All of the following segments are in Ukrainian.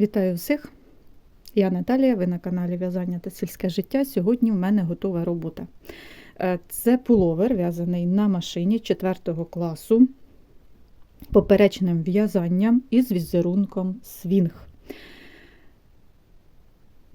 Вітаю всіх! Я Наталія, ви на каналі В'язання та сільське життя. Сьогодні в мене готова робота. Е, Це пуловер, в'язаний на машині 4 класу поперечним в'язанням із візерунком свінг.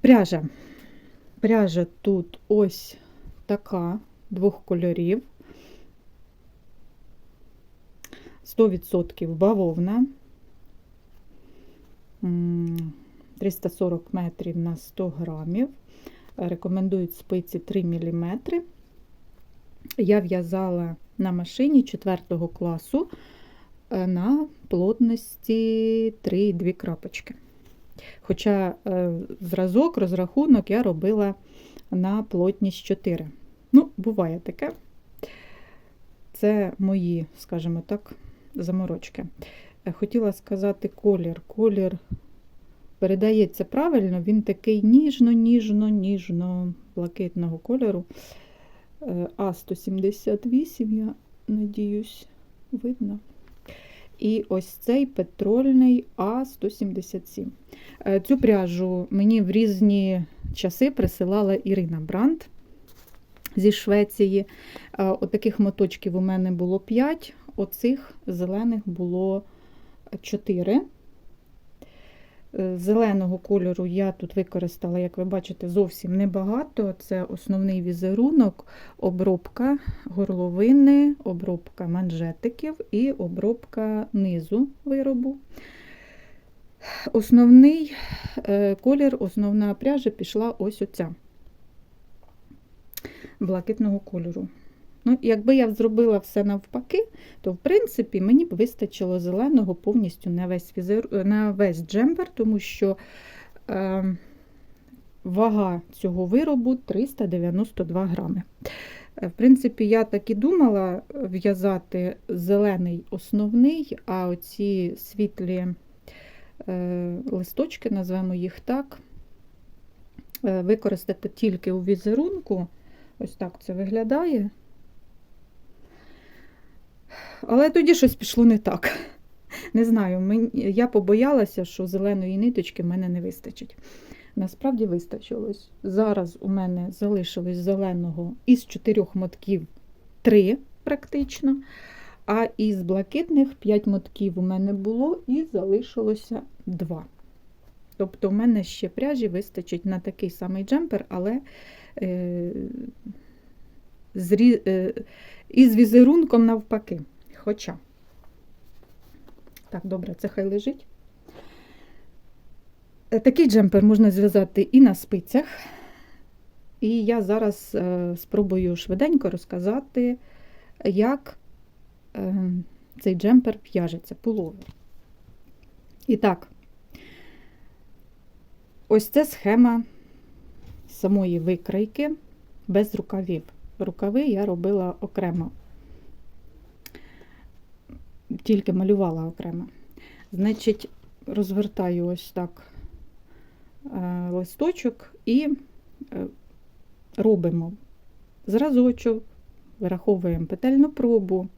Пряжа. Пряжа тут ось така двох кольорів. 100% бавовна. М, 340 метрів на 100 грамів. Рекомендують спиці 3 мм. Я в'язала на машині 4 класу е, на плотності 3,2 крапочки. Хоча е, зразок, розрахунок я робила на плотність 4. Ну, буває таке. Це мої, скажімо так, заморочки. Хотіла сказати колір. Колір передається правильно, він такий ніжно-ніжно-ніжно блакитного кольору. Е, А178, я надіюсь, видно. І ось цей петрольний А177. Е, Цю пряжу мені в різні часи присилала Ірина Бранд зі Швеції. Е, Отаких моточків у мене було 5, оцих зелених було 4. Е, Зеленого кольору я тут використала, як ви бачите, зовсім небагато. Це основний візерунок, обробка горловини, обробка манжетиків і обробка низу виробу. Основний е, колір, основна пряжа пішла ось оця блакитного кольору. Ну, Якби я зробила все навпаки, то в принципі мені б вистачило зеленого повністю на весь візер... на весь джемпер, тому що е, вага цього виробу 392 грами. Е, В принципі, я так і думала в'язати зелений основний, а оці світлі е, листочки, назвемо їх так, е, використати тільки у візерунку. Ось так це виглядає. Але тоді щось пішло не так. Не знаю, я побоялася, що зеленої ниточки в мене не вистачить. Насправді вистачилось. Зараз у мене залишилось зеленого із чотирьох мотків три практично, а із блакитних 5 мотків у мене було і залишилося 2. Тобто, у мене ще пряжі вистачить на такий самий джемпер, але е, із візерунком навпаки. Хоча, так, добре, це хай лежить. Е, Такий джемпер можна зв'язати і на спицях. І я зараз е, спробую швиденько розказати, як е, цей джемпер в'яжеться, пуловер. І так, ось це схема самої викрайки без рукавів. Рукави я робила окремо тільки малювала окремо. Значить, розвертаю ось так е, листочок і е, робимо зразочок, вираховуємо петельну пробу,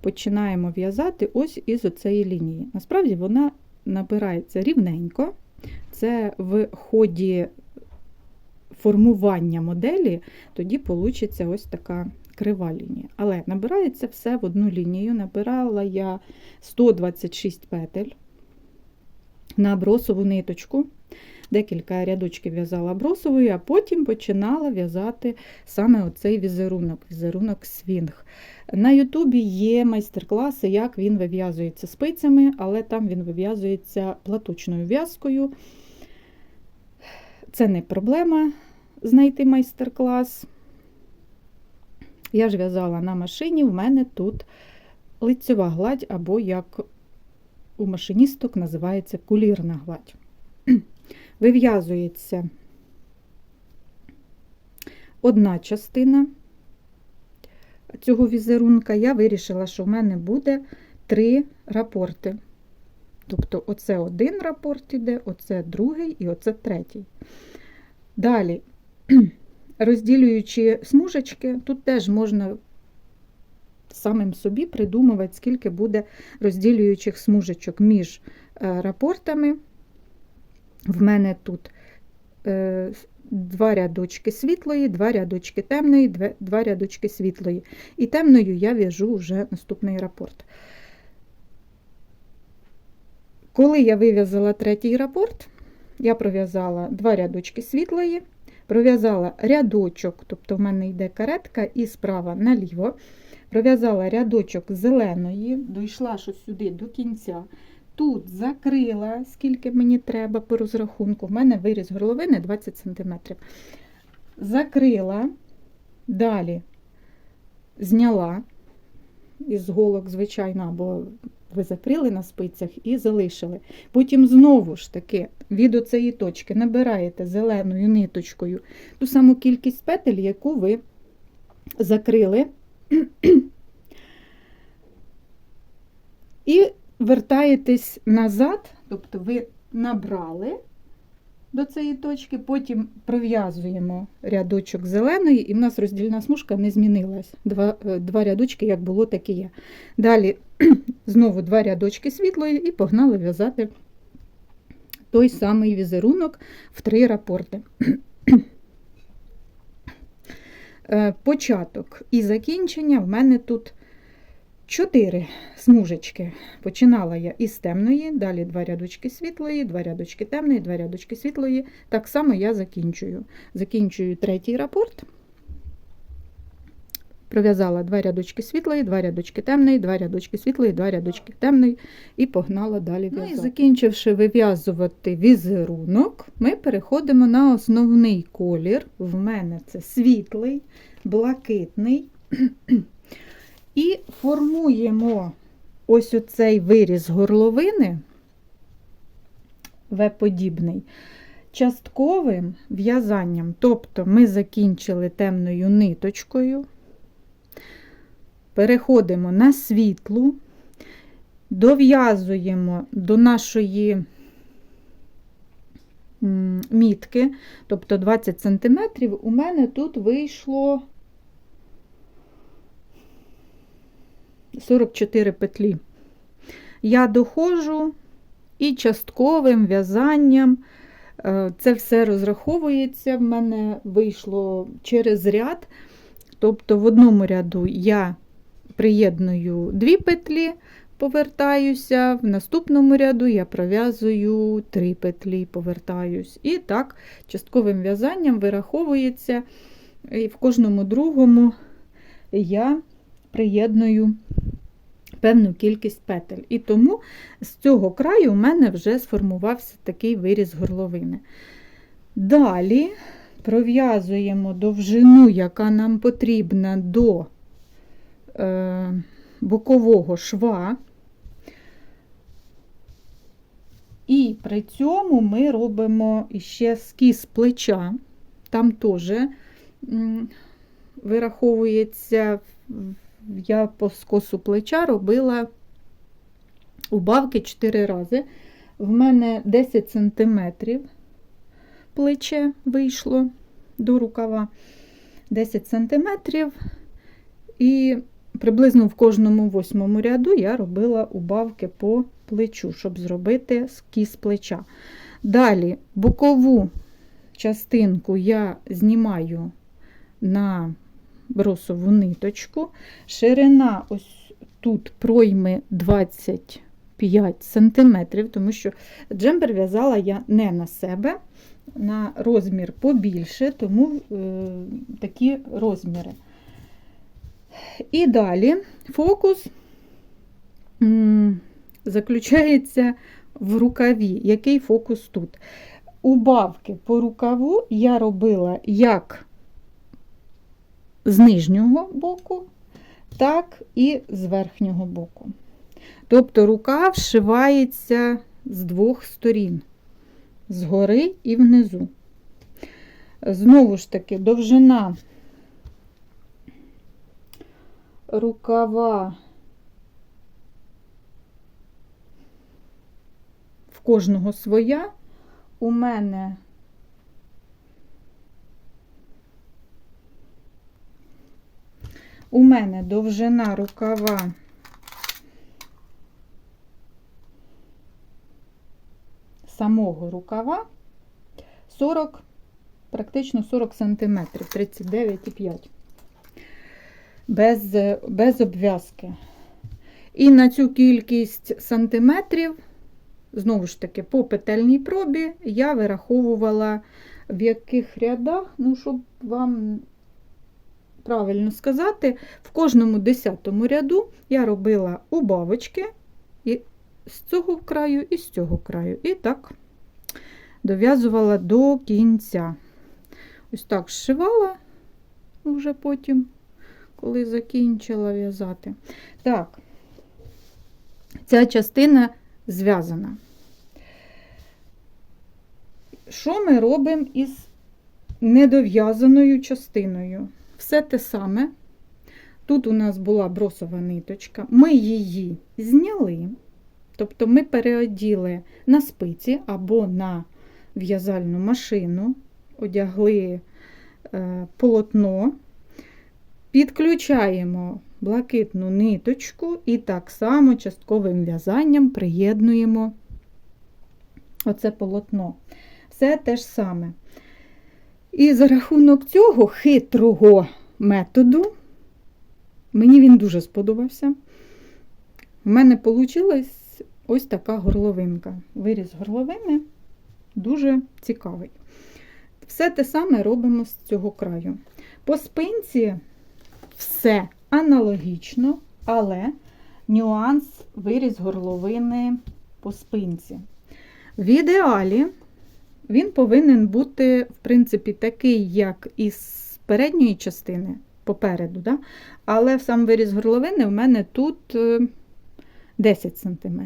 починаємо в'язати ось із оцеї лінії. Насправді вона набирається рівненько. Це в ході формування моделі, тоді вийде ось така крива лінія. Але набирається все в одну лінію. Набирала я 126 петель на бросову ниточку. Декілька рядочків в'язала бросовою, а потім починала в'язати саме оцей візерунок, візерунок свінг. На Ютубі є майстер-класи, як він вив'язується спицями, але там він вив'язується платочною в'язкою. Це не проблема знайти майстер-клас. Я ж в'язала на машині, в мене тут лицьова гладь, або, як у машиністок називається кулірна гладь. Вив'язується одна частина цього візерунка. Я вирішила, що в мене буде три рапорти. Тобто, оце один рапорт іде, оце другий і оце третій. Далі розділюючи смужечки, тут теж можна самим собі придумувати, скільки буде розділюючих смужечок між е, рапортами. В мене тут е, два рядочки світлої, два рядочки темної, два рядочки світлої. І темною я в'яжу вже наступний рапорт. Коли я вив'язала третій рапорт, я пров'язала два рядочки світлої, пров'язала рядочок, тобто в мене йде каретка і справа наліво. Пров'язала рядочок зеленої, дійшла що сюди до кінця. Тут закрила, скільки мені треба по розрахунку. В мене виріз горловини 20 см. Закрила, далі зняла із голок, звичайно, або ви закрили на спицях і залишили. Потім знову ж таки від оцеї точки набираєте зеленою ниточкою ту саму кількість петель, яку ви закрили. І вертаєтесь назад, тобто ви набрали до цієї точки, потім пров'язуємо рядочок зеленої, і в нас роздільна смужка не змінилась. Два, е, два рядочки, як було, так і є. Далі знову два рядочки світлої і погнали в'язати той самий візерунок в три рапорти. Е, Початок і закінчення в мене тут чотири смужечки. Починала я із темної, далі два рядочки світлої, два рядочки темної, два рядочки світлої. Так само я закінчую. Закінчую третій рапорт. Пров'язала два рядочки світлої, два рядочки темної, два рядочки світлої, два рядочки темної і погнала далі в'язати. Ну і закінчивши вив'язувати візерунок, ми переходимо на основний колір. В мене це світлий, блакитний. І формуємо ось оцей виріз горловини, В-подібний, частковим в'язанням. Тобто ми закінчили темною ниточкою, переходимо на світлу, дов'язуємо до нашої мітки, тобто 20 см, у мене тут вийшло 44 петлі. Я доходжу і частковим в'язанням. е, Це все розраховується. В мене вийшло через ряд. Тобто, в одному ряду я приєдную дві петлі, повертаюся, в наступному ряду я пров'язую три петлі, повертаюсь. І так, частковим в'язанням вираховується, і в кожному другому я приєдную певну кількість петель. І тому з цього краю у мене вже сформувався такий виріз горловини. Далі пров'язуємо довжину, яка нам потрібна до е, бокового шва. І при цьому ми робимо ще скіз плеча. Там теж вираховується я по скосу плеча робила убавки 4 рази. В мене 10 см плече вийшло до рукава. 10 см. І приблизно в кожному восьмому ряду я робила убавки по плечу, щоб зробити скіз плеча. Далі бокову частинку я знімаю на бросову ниточку. Ширина ось тут пройми 25 см, тому що джемпер в'язала я не на себе, на розмір побільше, тому е, такі розміри. І далі фокус м, заключається в рукаві. Який фокус тут? Убавки по рукаву я робила як з нижнього боку, так і з верхнього боку. Тобто рука вшивається з двох сторін, згори і внизу. Знову ж таки, довжина рукава в кожного своя. У мене У мене довжина рукава самого рукава 40, практично 40 см, 39,5 без, без обв'язки. І на цю кількість сантиметрів, знову ж таки, по петельній пробі я вираховувала, в яких рядах, ну, щоб вам правильно сказати, в кожному десятому ряду я робила убавочки і з цього краю і з цього краю. І так дов'язувала до кінця. Ось так зшивала вже потім, коли закінчила в'язати. Так, ця частина зв'язана. Що ми робимо із недов'язаною частиною? Все те саме. Тут у нас була бросова ниточка, ми її зняли, тобто ми переоділи на спиці або на в'язальну машину, одягли е, полотно, підключаємо блакитну ниточку і так само частковим в'язанням приєднуємо оце полотно. Все те ж саме. І за рахунок цього хитрого методу, мені він дуже сподобався. У мене вийшла ось така горловинка. Виріз горловини дуже цікавий. Все те саме робимо з цього краю. По спинці все аналогічно, але нюанс виріз горловини по спинці. В ідеалі він повинен бути, в принципі, такий, як із передньої частини попереду. Да? Але сам виріз горловини в мене тут е, 10 см.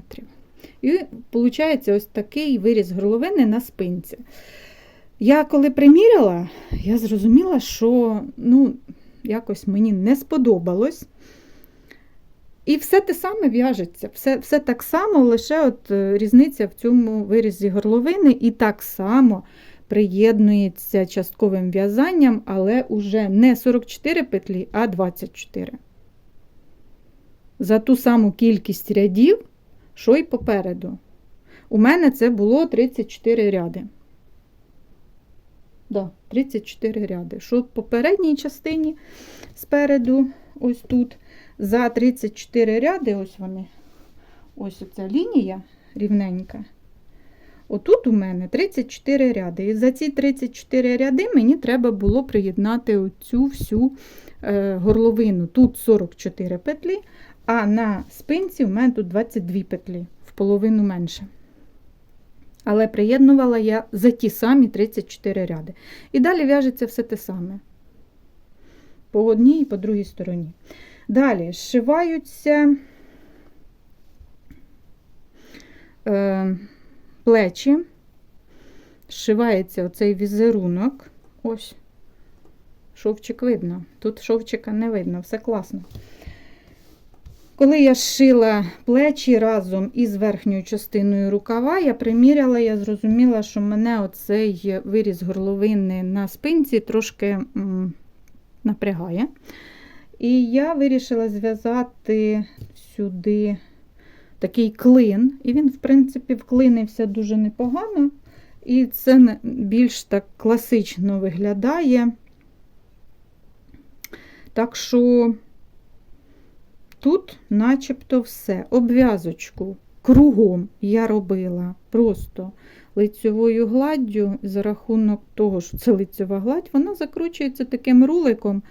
І виходить ось такий виріз горловини на спинці. Я коли приміряла, я зрозуміла, що ну, якось мені не сподобалось. І все те саме в'яжеться, все все так само, лише от е, різниця в цьому вирізі горловини, і так само приєднується частковим в'язанням, але уже не 44 петлі, а 24. За ту саму кількість рядів, що й попереду. У мене це було 34 ряди. Да, 34 ряди. Що в попередній частині спереду, ось тут, за 34 ряди, ось вони, ось оця лінія рівненька. Отут у мене 34 ряди. І за ці 34 ряди мені треба було приєднати оцю всю е, горловину. Тут 44 петлі, а на спинці у мене тут 22 петлі, в половину менше. Але приєднувала я за ті самі 34 ряди. І далі в'яжеться все те саме. По одній і по другій стороні. Далі зшиваються е, плечі, зшивається оцей візерунок. Ось, шовчик видно. Тут шовчика не видно, все класно. Коли я шила плечі разом із верхньою частиною рукава, я приміряла, я зрозуміла, що мене оцей виріз горловини на спинці трошки м, напрягає. І я вирішила зв'язати сюди такий клин, і він, в принципі, вклинився дуже непогано. І це більш так класично виглядає. Так що тут начебто все. Обв'язочку кругом я робила просто лицьовою гладдю, за рахунок того, що це лицьова гладь, вона закручується таким руликом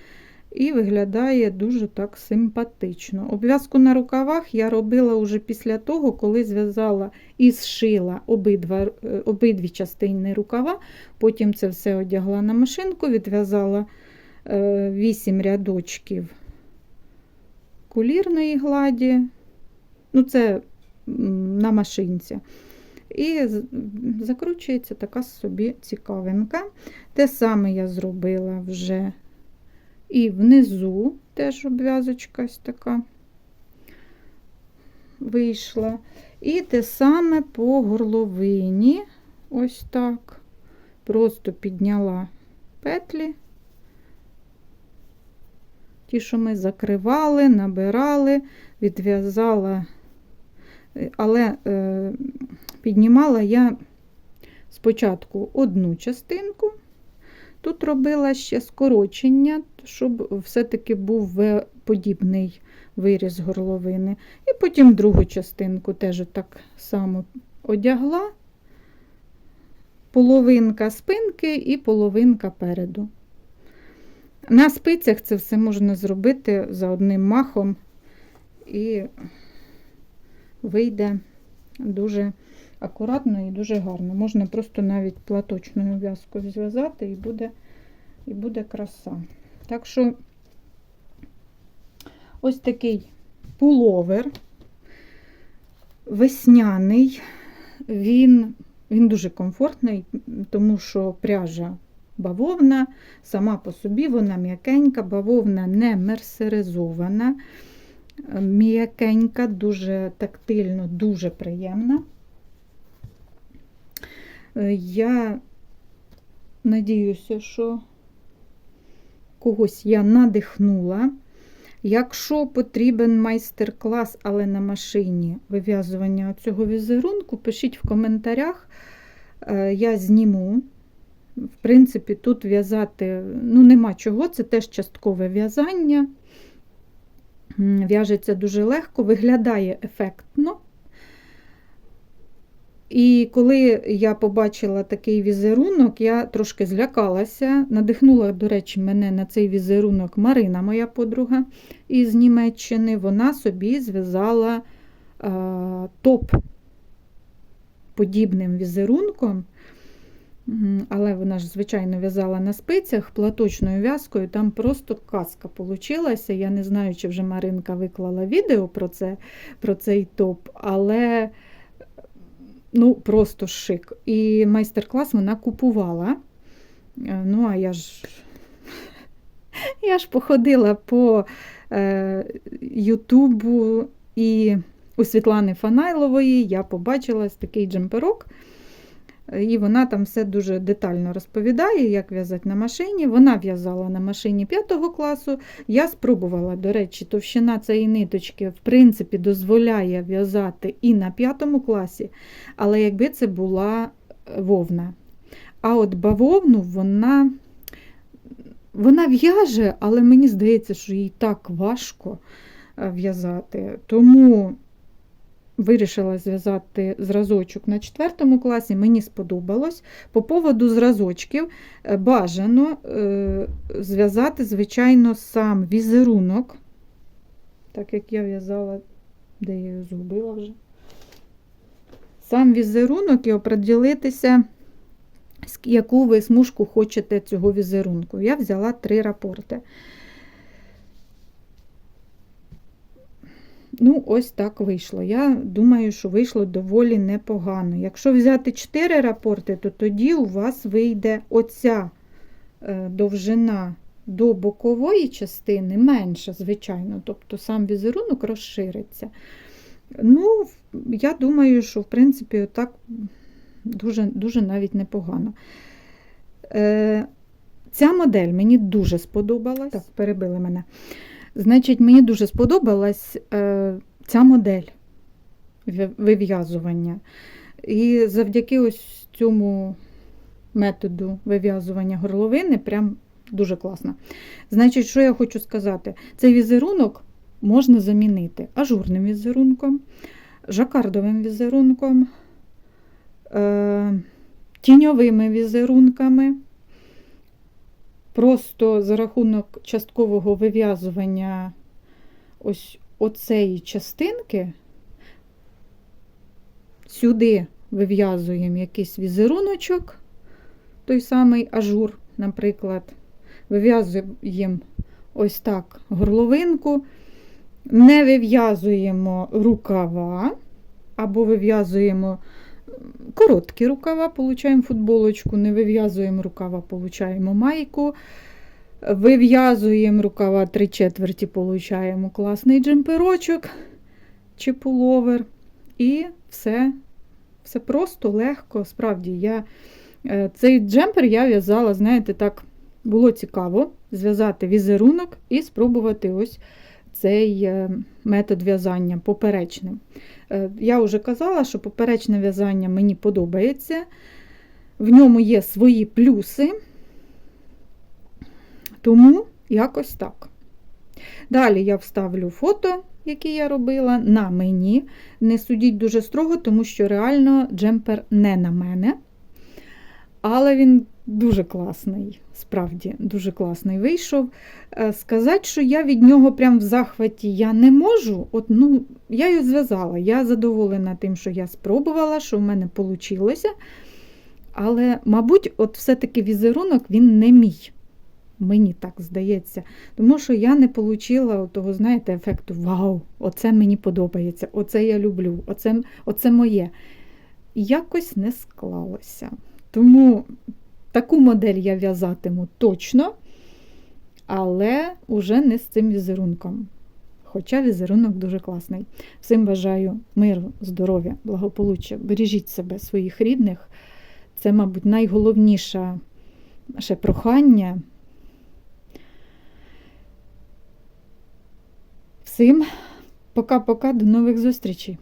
і виглядає дуже так симпатично. Обв'язку на рукавах я робила вже після того, коли зв'язала і зшила обидва, е, обидві частини рукава, потім це все одягла на машинку, відв'язала 8 рядочків кулірної гладі, ну це на машинці. І закручується така собі цікавинка. Те саме я зробила вже і внизу теж обв'язочка ось така вийшла. І те саме по горловині, ось так, просто підняла петлі. Ті, що ми закривали, набирали, відв'язала, але е, піднімала я спочатку одну частинку, тут робила ще скорочення, щоб все-таки був подібний виріз горловини. І потім другу частинку теж так само одягла. Половинка спинки і половинка переду. На спицях це все можна зробити за одним махом і вийде дуже акуратно і дуже гарно. Можна просто навіть платочною в'язкою зв'язати і буде, і буде краса. Так що ось такий пуловер весняний, він, він дуже комфортний, тому що пряжа бавовна, сама по собі вона м'якенька, бавовна не мерсеризована, м'якенька, дуже тактильно, дуже приємна. Е, Я надіюся, що когось я надихнула. Якщо потрібен майстер-клас, але на машині вив'язування цього візерунку, пишіть в коментарях, Е, я зніму. В принципі, тут в'язати ну, нема чого, це теж часткове в'язання. В'яжеться дуже легко, виглядає ефектно. І коли я побачила такий візерунок, я трошки злякалася. Надихнула, до речі, мене на цей візерунок Марина, моя подруга із Німеччини. Вона собі зв'язала е, топ подібним візерунком. Але вона ж, звичайно, в'язала на спицях платочною в'язкою, там просто казка получилася. Я не знаю, чи вже Маринка виклала відео про, це, про цей топ, але ну, просто шик. І майстер-клас вона купувала. Е, Ну, а я ж, я ж походила по е, Ютубу і у Світлани Фанайлової я побачила такий джемперок. І вона там все дуже детально розповідає, як в'язати на машині. Вона в'язала на машині 5 класу. Я спробувала, до речі, товщина цієї ниточки, в принципі, дозволяє в'язати і на 5 класі, але якби це була вовна. А от бавовну вона, вона в'яже, але мені здається, що їй так важко е, в'язати. Тому вирішила зв'язати зразочок на 4 класі, мені сподобалось. По поводу зразочків е, бажано е, зв'язати, звичайно, сам візерунок, так як я в'язала, де я його згубила вже. Сам візерунок і оприділитися, яку ви смужку хочете цього візерунку. Я взяла три рапорти. Ну, ось так вийшло. Я думаю, що вийшло доволі непогано. Якщо взяти 4 рапорти, то тоді у вас вийде оця е, довжина до бокової частини менша, звичайно, тобто сам візерунок розшириться. Ну, я думаю, що, в принципі, так дуже, дуже навіть непогано. Е, Ця модель мені дуже сподобалась. Так, перебили мене. Значить, мені дуже сподобалась е, ця модель вив'язування. І завдяки ось цьому методу вив'язування горловини прям дуже класно. Значить, що я хочу сказати? Цей візерунок можна замінити ажурним візерунком, жакардовим візерунком, е, тіньовими візерунками. Просто за рахунок часткового вив'язування ось оцеї частинки сюди вив'язуємо якийсь візеруночок, той самий ажур, наприклад, вив'язуємо ось так горловинку, не вив'язуємо рукава, або вив'язуємо короткі рукава, получаємо футболочку, не вив'язуємо рукава, получаємо майку. Вив'язуємо рукава 3 четверті, получаємо класний джемперочок чи пуловер. І все, все просто, легко. Справді, я е, цей джемпер я в'язала, знаєте, так було цікаво зв'язати візерунок і спробувати ось цей е, метод в'язання поперечним. Е, Я вже казала, що поперечне в'язання мені подобається. В ньому є свої плюси, тому якось так. Далі я вставлю фото, які я робила, на мені. Не судіть дуже строго, тому що реально джемпер не на мене. Але він дуже класний, справді, дуже класний вийшов. Е, Сказати, що я від нього прям в захваті я не можу. От, ну, я його зв'язала. Я задоволена тим, що я спробувала, що в мене вийшло. Але, мабуть, от все-таки візерунок він не мій. Мені так здається. Тому що я не отримала того, знаєте, ефекту Вау! Оце мені подобається, оце я люблю, оце, оце моє. Якось не склалося. Тому таку модель я в'язатиму точно, але уже не з цим візерунком. Хоча візерунок дуже класний. Всім бажаю миру, здоров'я, благополуччя. Бережіть себе, своїх рідних. Це, мабуть, найголовніше ще прохання. Всім пока-пока, до нових зустрічей!